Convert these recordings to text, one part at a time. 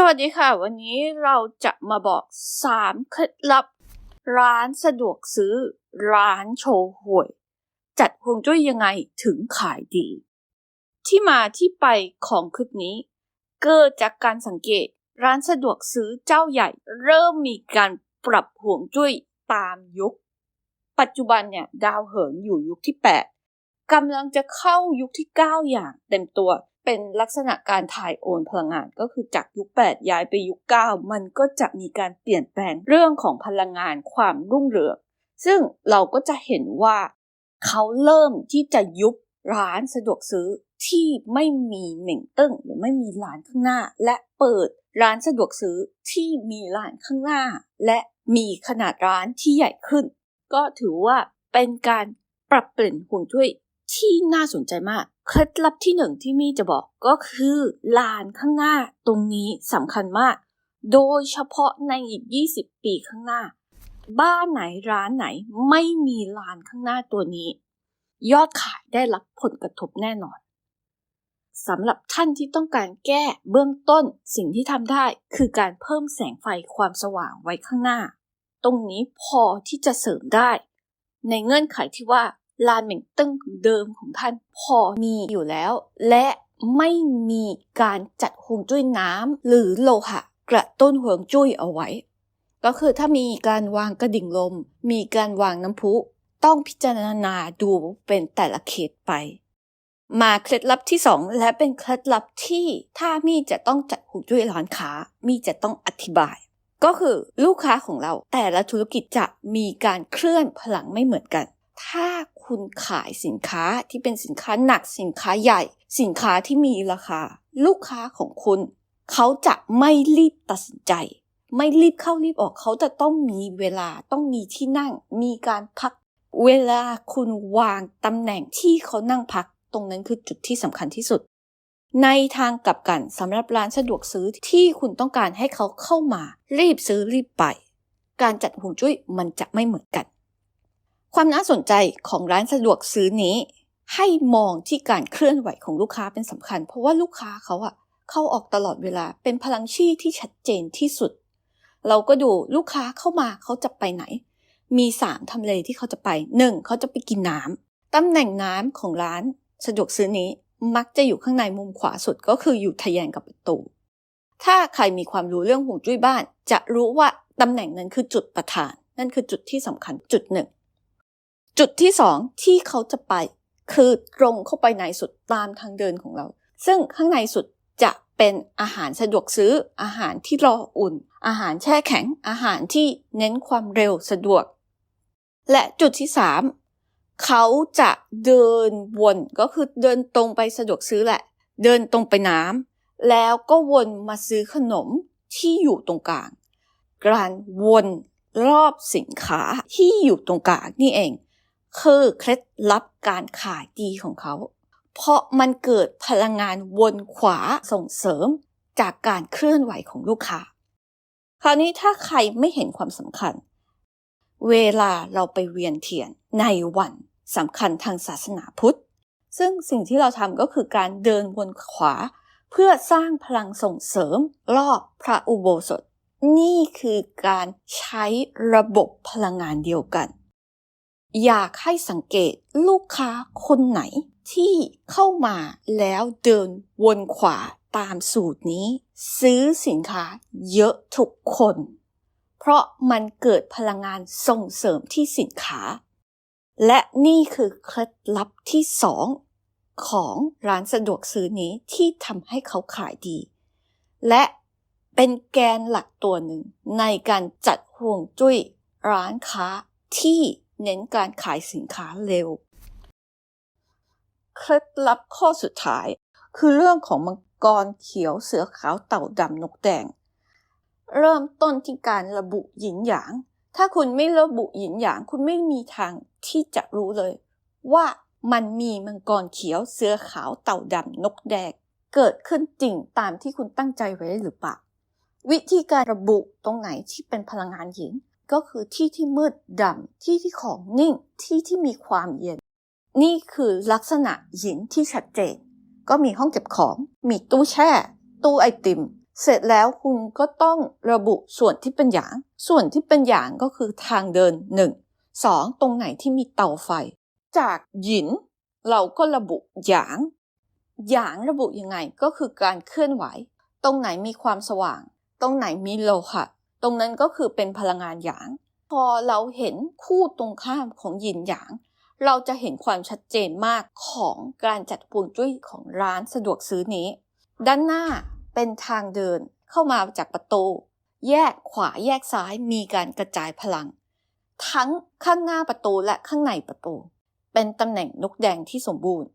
สวัสดีค่ะ วันนี้เราจะมาบอก 3 เคล็ดลับ ร้านสะดวกซื้อ ร้านโชว์หวย จัดฮวงจุ้ยยังไงถึงขายดี ที่มาที่ไปของคลิปนี้ เกิดจากการสังเกตร้านสะดวกซื้อเจ้าใหญ่ เริ่มมีการปรับห่วงจุ้ยตามยุค ปัจจุบันเนี่ยดาวเหินอยู่ยุคที่ 8กำลังจะเข้ายุคที่ 9 อย่างเต็มตัว เป็นลักษณะการถ่ายโอนพลังงาน ก็คือจากยุค 8 ย้ายไปยุค 9 มันก็จะมีการเปลี่ยนแปลงเรื่องของพลังงานความรุ่งเรือง ซึ่งเราก็จะเห็นว่าเขาเริ่มที่จะยุบร้านสะดวกซื้อที่ไม่มีเหม่งตึ้งหรือไม่มีร้านข้างหน้า และเปิดร้านสะดวกซื้อที่มีร้านข้างหน้า และมีขนาดร้านที่ใหญ่ขึ้น ก็ถือว่าเป็นการปรับเปลี่ยนห่วงจุ้ย ที่น่าสนใจมาก เคล็ดลับที่หนึ่งที่มี่จะบอกก็คือลานข้างหน้าตรงนี้สำคัญมาก โดยเฉพาะในอีก 20 ปีข้างหน้า บ้านไหนร้านไหนไม่มีลานข้างหน้าตัวนี้ ยอดขายได้รับผลกระทบแน่นอนสำหรับท่านที่ต้องการแก้เบื้องต้นสิ่งที่ทำได้คือการเพิ่มแสงไฟความสว่างไว้ข้างหน้า ตรงนี้พอที่จะเสริมได้ ในเงื่อนไขที่ว่า ลานเหม่งตึ้งเดิมของท่านพอมีอยู่แล้ว และไม่มีการจัดห่วงจุ้ยน้ำหรือโลหะกระตุ้นห่วงจุ้ยเอาไว้ ก็คือถ้ามีการวางกระดิ่งลม มีการวางน้ำพุ ต้องพิจารณาดูเป็นแต่ละเขตไป มาเคล็ดลับที่ 2 และเป็นเคล็ดลับที่ถ้ามีจะต้องจัดห่วงจุ้ยร้านค้า มีจะต้องอธิบาย ก็คือลูกค้าของเราแต่ละธุรกิจจะมีการเคลื่อนพลังไม่เหมือนกัน ถ้า คุณขายสินค้าที่เป็นสินค้าหนักสินค้าใหญ่ สินค้าที่มีราคา ลูกค้าของคุณ เขาจะไม่รีบตัดสินใจ ไม่รีบเข้ารีบออกเขาจะต้องมีเวลาต้องมีที่นั่ง มีการพัก เวลาคุณวางตำแหน่งที่เขานั่งพัก ตรงนั้นคือจุดที่สำคัญที่สุด ในทางกลับกันสำหรับร้านสะดวกซื้อที่คุณต้องการให้เขาเข้ามา รีบซื้อรีบไป การจัดห่วงจุ้ยมันจะไม่เหมือนกัน ความน่าสนใจของร้านสะดวกซื้อนี้ ให้มองที่การเคลื่อนไหวของลูกค้าเป็นสำคัญ เพราะว่าลูกค้าเขาอะเข้าออกตลอดเวลาเป็นพลังชีที่ชัดเจนที่สุด เราก็ดูลูกค้าเข้ามาเขาจะไปไหน มีสามทำเลที่เขาจะไปหนึ่งเขาจะไปกินน้ำตำแหน่งน้ำของร้านสะดวกซื้อนี้มักจะอยู่ข้างในมุมขวาสุดก็คืออยู่ทะแยงกับประตู ถ้าใครมีความรู้เรื่องห่วงจุ้ยบ้าน จะรู้ว่าตำแหน่งนั้นคือจุดประธาน นั่นคือจุดที่สำคัญจุดหนึ่ง จุดที่สองที่เขาจะไป คือตรงเข้าไปในสุดตามทางเดินของเรา ซึ่งข้างในสุดจะเป็นอาหารสะดวกซื้อ อาหารที่รออุ่น อาหารแช่แข็ง อาหารที่เน้นความเร็วสะดวก และจุดที่สามเขาจะเดินวนก็คือเดินตรงไปสะดวกซื้อแหละ เดินตรงไปน้ำแล้วก็วนมาซื้อขนมที่อยู่ตรงกลาง การวนรอบสินค้าที่อยู่ตรงกลางนี่เอง คือเคล็ดลับการขายดีของเขา เพราะมันเกิดพลังงานวนขวาส่งเสริมจากการเคลื่อนไหวของลูกค้า คราวนี้ถ้าใครไม่เห็นความสำคัญ เวลาเราไปเวียนเทียนในวันสำคัญทางศาสนาพุทธ ซึ่งสิ่งที่เราทำก็คือการเดินวนขวา เพื่อสร้างพลังส่งเสริมรอบพระอุโบสถ นี่คือการใช้ระบบพลังงานเดียวกัน อยากให้สังเกตลูกค้าคนไหนที่เข้ามาแล้วเดินวนขวาตามสูตรนี้ ซื้อสินค้าเยอะทุกคน เพราะมันเกิดพลังงานส่งเสริมที่สินค้า และนี่คือเคล็ดลับที่สองของร้านสะดวกซื้อนี้ที่ทำให้เขาขายดี และเป็นแกนหลักตัวหนึ่งในการจัดห่วงจุ้ยร้านค้าที่ เน้นการขายสินค้าเร็ว เคล็ดลับข้อสุดท้าย คือเรื่องของมังกรเขียวเสือขาวเต่าดำนกแดง เริ่มต้นที่การระบุหยินหยาง ถ้าคุณไม่ระบุหยินหยาง คุณไม่มีทางที่จะรู้เลย ว่ามันมีมังกรเขียวเสือขาวเต่าดำนกแดงเกิดขึ้นจริงตามที่คุณตั้งใจไว้หรือเปล่าวิธีการระบุตรงไหนที่เป็นพลังงานหยิน ก็คือที่ที่มืดดำที่ที่ของนิ่งที่ที่มีความเย็น นี่คือลักษณะหยินที่ชัดเจน ก็มีห้องเก็บของ มีตู้แช่ ตู้ไอติม เสร็จแล้วคุณก็ต้องระบุส่วนที่เป็นหยาง ส่วนที่เป็นหยางก็คือทางเดินหนึ่งสองตรงไหนที่มีเตาไฟ จากหยิน เราก็ระบุหยางหยางระบุยังไงก็คือการเคลื่อนไหว ตรงไหนมีความสว่าง ตรงไหนมีโลหะ ตรงนั้นก็คือเป็นพลังงานหยาง พอเราเห็นคู่ตรงข้ามของหยินหยาง เราจะเห็นความชัดเจนมากของการจัดฮวงจุ้ยของร้านสะดวกซื้อนี้ ด้านหน้าเป็นทางเดินเข้ามาจากประตู แยกขวาแยกซ้ายมีการกระจายพลัง ทั้งข้างหน้าประตูและข้างในประตู เป็นตำแหน่งนกแดงที่สมบูรณ์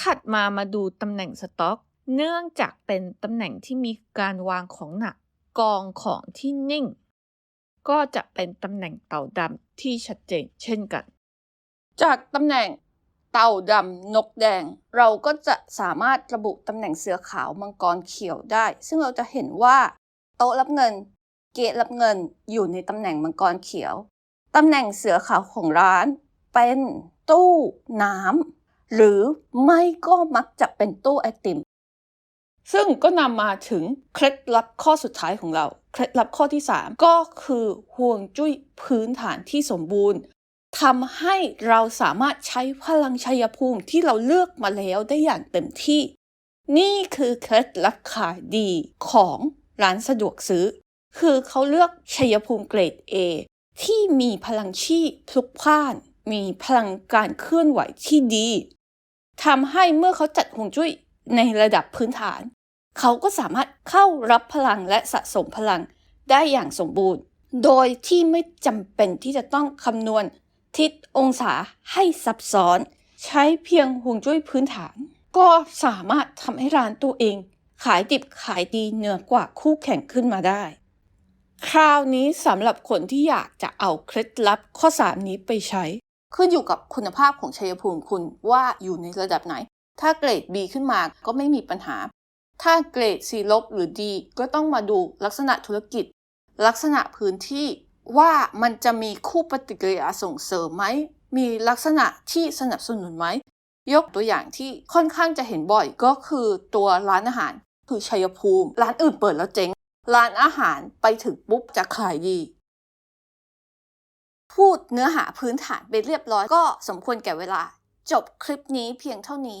ถัดมามาดูตำแหน่งสต็อก เนื่องจากเป็นตำแหน่งที่มีการวางของหนัก กองของที่นิ่ง ก็จะเป็นตำแหน่งเต่าดำที่ชัดเจนเช่นกัน จากตำแหน่งเต่าดำนกแดง เราก็จะสามารถระบุตำแหน่งเสือขาวมังกรเขียวได้ ซึ่งเราจะเห็นว่า โต๊ะรับเงิน เกตรับเงินอยู่ในตำแหน่งมังกรเขียวตำแหน่งเสือขาวของร้านเป็นตู้น้ำหรือไม่ก็มักจะเป็นตู้ไอติม ซึ่งก็นำมาถึงเคล็ดลับข้อสุดท้ายของเรา เคล็ดลับข้อที่ 3 ก็คือห่วงจุ้ยพื้นฐานที่สมบูรณ์ทำให้เราสามารถใช้พลังชัยภูมิที่เราเลือกมาแล้วได้อย่างเต็มที่ นี่คือเคล็ดลับขายดีของร้านสะดวกซื้อ คือเขาเลือกชัยภูมิเกรด A ที่มีพลังชีพพลุกพล่าน มีพลังการเคลื่อนไหวที่ดีทำให้เมื่อเขาจัดห่วงจุ้ย ในระดับพื้นฐาน เขาก็สามารถเข้ารับพลังและสะสมพลังได้อย่างสมบูรณ์ โดยที่ไม่จำเป็นที่จะต้องคำนวณทิศองศาให้ซับซ้อน ใช้เพียงห่วงจุ้ยพื้นฐาน ก็สามารถทำให้ร้านตัวเอง ขายดิบขายดีเหนือกว่าคู่แข่งขึ้นมาได้ คราวนี้สำหรับคนที่อยากจะเอาเคล็ดลับข้อ 3 นี้ไปใช้ ขึ้นอยู่กับคุณภาพของชัยภูมิคุณว่าอยู่ในระดับไหน ถ้าเกรด B ขึ้นมาก็ไม่มีปัญหา ถ้าเกรด C ลบหรือ D ก็ต้องมาดูลักษณะธุรกิจ ลักษณะพื้นที่ว่ามันจะมีคู่ปฏิกิริยาส่งเสริมไหม มีลักษณะที่สนับสนุนไหม ยกตัวอย่างที่ค่อนข้างจะเห็นบ่อยก็คือตัวร้านอาหาร คือชัยภูมิ ร้านอื่นเปิดแล้วเจ๊ง ร้านอาหารไปถึงปุ๊บจะขายดี พูดเนื้อหาพื้นฐานไปเรียบร้อยก็สมควรแก่เวลา จบคลิปนี้เพียงเท่านี้